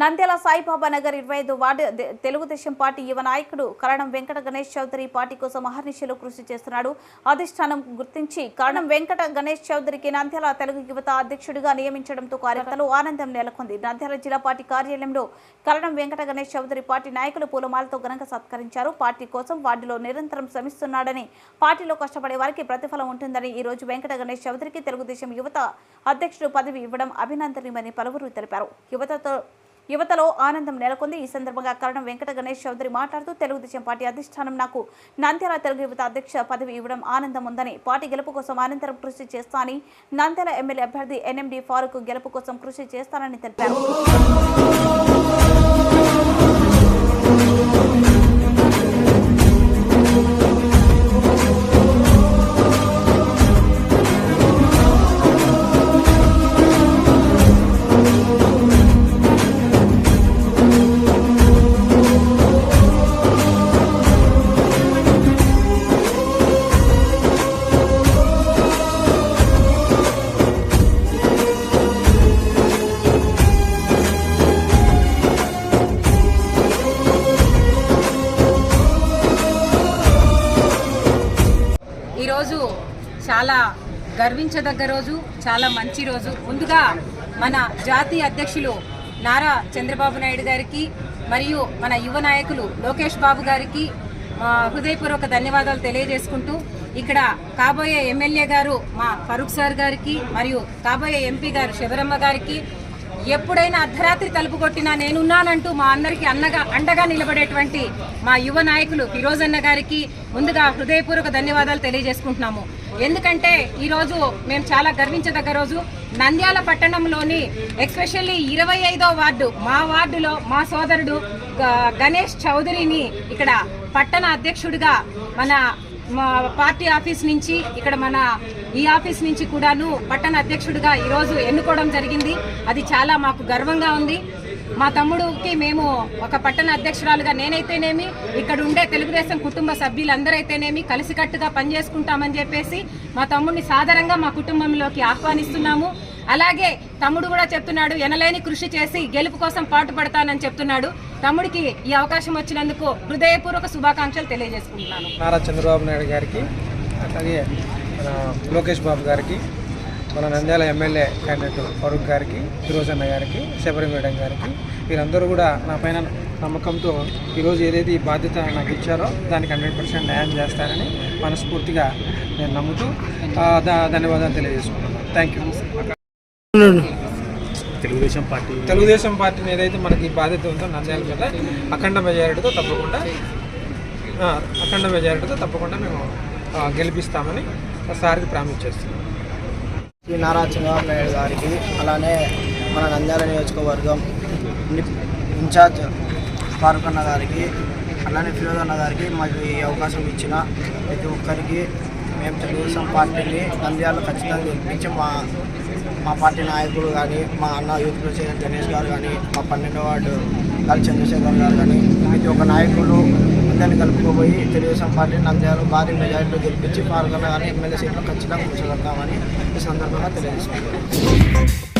నంద్యాల సాయిబాబా నగర్ ఇరవై ఐదు ward Telugu Desam party యువ నాయకుడు కరణం వెంకట గణేష్ చౌదరి పార్టీ కోసం అహర్నిశలు కృషి చేస్తున్నాడు. అధిష్టానం గుర్తించి కరణం వెంకట గణేష్ చౌదరికి నంద్యాల తెలుగు యువత అధ్యక్షుడిగా నియమించడంతో కార్యకర్తలు ఆనందం నెలకొంది. నంద్యాల జిల్లా పార్టీ కార్యాలయంలో కరణం వెంకట గణేష్ చౌదరి పార్టీ నాయకులు పూలమాలతో ఘనంగా సత్కరించారు. పార్టీ కోసం వార్డులో నిరంతరం శ్రమిస్తున్నాడని పార్టీలో కష్టపడే వారికి ప్రతిఫలం ఉంటుందని ఈ రోజు వెంకట గణేష్ చౌదరికి తెలుగుదేశం యువత అధ్యక్షుడు పదవి ఇవ్వడం అభినందనీయమని పలువురు తెలిపారు. యువతతో యువతలో ఆనందం నెలకొంది. ఈ సందర్భంగా కరణం వెంకట గణేష్ చౌదరి మాట్లాడుతూ తెలుగుదేశం పార్టీ అధిష్టానం నాకు నంద్యాల తెలుగు యువత అధ్యక్ష పదవి ఇవ్వడం ఆనందం ఉందని పార్టీ గెలుపు కోసం అనంతరం కృషి చేస్తానని నంద్యాల ఎమ్మెల్యే అభ్యర్థి ఎన్ఎండి ఫారూక్ గెలుపు కోసం కృషి చేస్తానని తెలిపారు. ఈరోజు చాలా గర్వించదగ్గ రోజు చాలా మంచి రోజు. ముందుగా మన జాతీయ అధ్యక్షులు నారా చంద్రబాబు నాయుడు గారికి మరియు మన యువ నాయకులు లోకేష్ బాబు గారికి హృదయపూర్వక ధన్యవాదాలు తెలియజేసుకుంటూ ఇక్కడ కాబోయే ఎమ్మెల్యే గారు మా ఫరూక్ సార్ గారికి మరియు కాబోయే ఎంపీ గారు శివరమ్మ గారికి ఎప్పుడైనా అర్ధరాత్రి తలుపు కొట్టినా నేనున్నానంటూ మా అందరికీ అన్నగా అండగా నిలబడేటువంటి మా యువ నాయకులు ఫిరోజ్ అన్న గారికి ముందుగా హృదయపూర్వక ధన్యవాదాలు తెలియజేసుకుంటున్నాము. ఎందుకంటే ఈరోజు మేము చాలా గర్వించదగ్గ రోజు. నంద్యాల పట్టణంలోని ఎస్పెషల్లీ ఇరవై ఐదో వార్డు మా వార్డులో మా సోదరుడు గ- గణేష్ చౌదరిని ఇక్కడ పట్టణ అధ్యక్షుడిగా మన మా పార్టీ ఆఫీస్ నుంచి ఇక్కడ మన ఈ ఆఫీస్ నుంచి కూడాను పట్టణ అధ్యక్షుడిగా ఈరోజు ఎన్నుకోవడం జరిగింది. అది చాలా మాకు గర్వంగా ఉంది. మా తమ్ముడికి మేము ఒక పట్టణ అధ్యక్షురాలుగా నేనైతేనేమి ఇక్కడ ఉండే తెలుగుదేశం కుటుంబ సభ్యులందరైతేనేమి కలిసికట్టుగా పనిచేసుకుంటామని చెప్పేసి మా తమ్ముడిని సాధారణంగా మా కుటుంబంలోకి ఆహ్వానిస్తున్నాము. అలాగే తమ్ముడు కూడా చెప్తున్నాడు ఎనలేని కృషి చేసి గెలుపు కోసం పాటు పడతానని చెప్తున్నాడు. తమ్ముడికి ఈ అవకాశం వచ్చినందుకు హృదయపూర్వక శుభాకాంక్షలు తెలియజేసుకుంటున్నాను. నారా చంద్రబాబు నాయుడు గారికి అలాగే మన లోకేష్ బాబు గారికి మన నంద్యాల ఎమ్మెల్యే క్యాండిడేట్ ఫరూక్ గారికి ఫిరోజన్న అన్న గారికి శబరిమేడం గారికి వీరందరూ కూడా నా పైన నమ్మకంతో ఈరోజు ఏదైతే ఈ బాధ్యత నాకు ఇచ్చారో దానికి హండ్రెడ్ పర్సెంట్ న్యాయం చేస్తారని మనస్ఫూర్తిగా నేను నమ్ముతూ ధన్యవాదాలు తెలియజేసుకుంటున్నాను. Thank you Telugu Desam Party Telugu Desam పార్టీని ఏదైతే మనకి ఈ బాధ్యత ఉందో నంద్యాల మీద అఖండ మెజారిటీతో తప్పకుండా ఆ, అఖండ మెజారిటీతో తప్పకుండా మేము ఆ, గెలిపిస్తామని సార్కి ప్రామిస్ చేస్తున్నాం. శ్రీ నారా చంద్రబాబు నాయుడు గారికి అలానే మన నంద్యాల నియోజకవర్గం ఇన్- ఇన్ఛార్జ్ ఫారూక్ అన్న గారికి అలానే ఫిరోజ్ అన్న గారికి మాకు ఈ అవకాశం ఇచ్చిన ప్రతి ఒక్కరికి మేము తెలుగుదేశం పార్టీని నంద్యాల ఖచ్చితంగా గెలిపించి మా మా పార్టీ నాయకులు కానీ మా అన్న యూత్ ప్రెసిడెంట్ గణేష్ గారు కానీ మా పన్నెండో వార్డు గాలి చంద్రశేఖర్ గారు కానీ ప్రతి ఒక్క నాయకులు అందరినీ కలుపుకోబోయి తెలుగుదేశం పార్టీ నంద్యాల భారీ మెజార్టీలో గెలిపించి పాల్గొన్న కానీ ఎమ్మెల్యే సీట్లో ఖచ్చితంగా కూర్చోగలుగుతామని ఈ సందర్భంగా తెలియజేసుకుంటున్నాం